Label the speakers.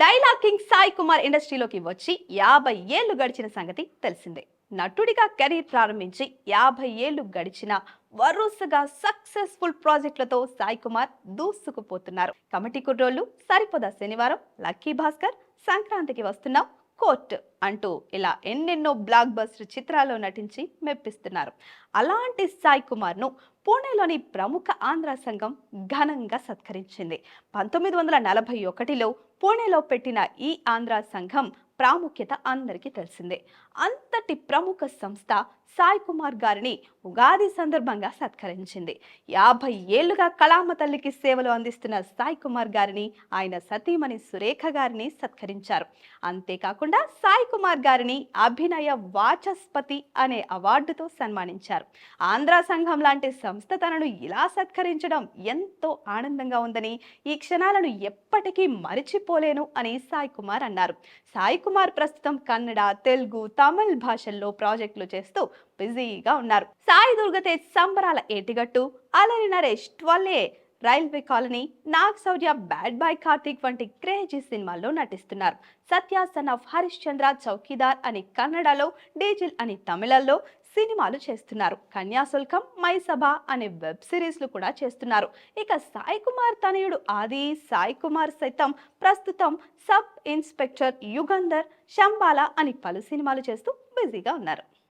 Speaker 1: Dialogue king Sai Kumar ఇండస్ట్రీలోకి వచ్చి యాభై ఏళ్ళు గడిచిన సంగతి తెలిసిందే. నటుడిగా కెరీర్ ప్రారంభించి యాభై ఏళ్ళు గడిచిన వరుసగా సక్సెస్ఫుల్ ప్రాజెక్టులతో సాయి కుమార్ దూసుకుపోతున్నారు. కమిటీ కుర్రోళ్ళు సరిపోదా శనివారం లక్కీ భాస్కర్ సంక్రాంతికి వస్తున్నాం. కోర్ట్ అంటూ ఇలా ఎన్నెన్నో బ్లాక్ బస్టర్ చిత్రాల్లో నటించి మెప్పిస్తున్నారు. అలాంటి సాయి కుమార్ను పూణేలోని ప్రముఖ ఆంధ్ర సంఘం ఘనంగా సత్కరించింది. పంతొమ్మిది వందల నలభై ఒకటిలో పూణేలో పెట్టిన ఈ ఆంధ్ర సంఘం ప్రాముఖ్యత అందరికీ తెలిసిందే. అంతటి ప్రముఖ సంస్థ సాయి కుమార్ గారిని ఉగాది సందర్భంగా సత్కరించింది. యాభై ఏళ్ళుగా కళామ తల్లికి సేవలు అందిస్తున్న సాయి కుమార్ గారిని ఆయన సతీమణి సురేఖ గారిని సత్కరించారు. అంతేకాకుండా సాయి కుమార్ గారిని అభినయ వాచస్పతి అనే అవార్డుతో సన్మానించారు. ఆంధ్ర సంఘం లాంటి సంస్థ తనను ఇలా సత్కరించడం ఎంతో ఆనందంగా ఉందని ఈ క్షణాలను ఎప్పటికీ మరిచిపోలేను అని సాయి కుమార్ అన్నారు. సాయి కుమార్ ప్రస్తుతం కన్నడ తెలుగు తమిళ్ భాషల్లో ప్రాజెక్టులు చేస్తూ బిజీగా ఉన్నారు. Sai Durgatej Sambarala Yetigattu Allari Naresh ట్వల్లే railway colony Naga Shaurya bad boy Karthik వంటి క్రేజీ సినిమాల్లో నటిస్తున్నారు. సత్య సన్ ఆఫ్ హరిశ్చంద్ర చౌకీదార్ అని కన్నడలో డీజిల్ అని తమిళల్లో సినిమాలు చేస్తున్నారు. కన్యాశుల్కం మై సభ అనే వెబ్ సిరీస్లు కూడా చేస్తున్నారు. ఇక సాయి కుమార్ తనయుడు ఆది సాయి కుమార్ సైతం ప్రస్తుతం సబ్ ఇన్స్పెక్టర్ యుగంధర్ శంబాల అని పలు సినిమాలు చేస్తూ బిజీగా ఉన్నారు.